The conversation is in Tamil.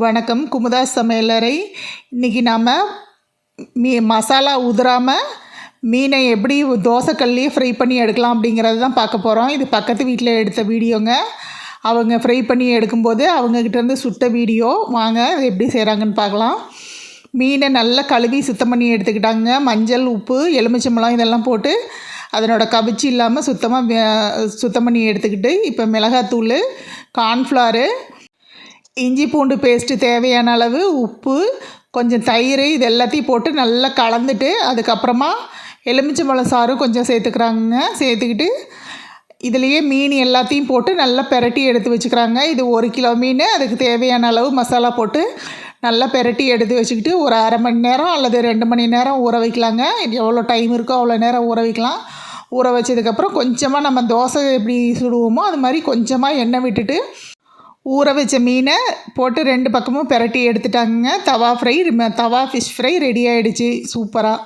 வணக்கம். குமுதா சமையலறை. இன்றைக்கி நாம் மீ மசாலா உதிராமல் மீனை எப்படி தோசைக்கல்லையே ஃப்ரை பண்ணி எடுக்கலாம் அப்படிங்கிறது தான் பார்க்க போகிறோம் இது பக்கத்து வீட்டில் எடுத்த வீடியோங்க. அவங்க ஃப்ரை பண்ணி எடுக்கும்போது அவங்கக்கிட்டேருந்து சுட்ட வீடியோ. வாங்க அது எப்படி செய்கிறாங்கன்னு பார்க்கலாம். மீனை நல்லா கழுவி சுத்தம் பண்ணி எடுத்துக்கிட்டாங்க. மஞ்சள் உப்பு எலுமிச்சம்பழம் இதெல்லாம் போட்டு அதனோட கவிச்சி இல்லாமல் சுத்தமாக சுத்தம் பண்ணி எடுத்துக்கிட்டு இப்போ மிளகாத்தூள் கார்ன்ஃப்ளாரு இஞ்சி பூண்டு பேஸ்ட்டு தேவையான அளவு உப்பு கொஞ்சம் தயிர் இது எல்லாத்தையும் போட்டு நல்லா கலந்துட்டு அதுக்கப்புறமா எலுமிச்சம்பழம் சாறும் கொஞ்சம் சேர்த்துக்கிறாங்க. சேர்த்துக்கிட்டு இதுலேயே மீன் எல்லாத்தையும் போட்டு நல்லா பெரட்டி எடுத்து வச்சுக்கிறாங்க. இது ஒரு கிலோ மீன் அதுக்கு தேவையான அளவு மசாலா போட்டு நல்லா பெரட்டி எடுத்து வச்சுக்கிட்டு ஒரு அரை மணி நேரம் அல்லது ரெண்டு மணி நேரம் ஊற வைக்கலாங்க. எவ்வளோ டைம் இருக்கோ அவ்வளோ நேரம் ஊற வைக்கலாம். ஊற வச்சதுக்கப்புறம் கொஞ்சமாக நம்ம தோசை எப்படி சுடுவோமோ அது மாதிரி கொஞ்சமாக எண்ணெய் விட்டுட்டு ஊற வச்ச மீனை போட்டு ரெண்டு பக்கமும் பெரட்டி எடுத்துட்டாங்க tawa fry tawa fish fry ready ஆகிடுச்சி சூப்பராக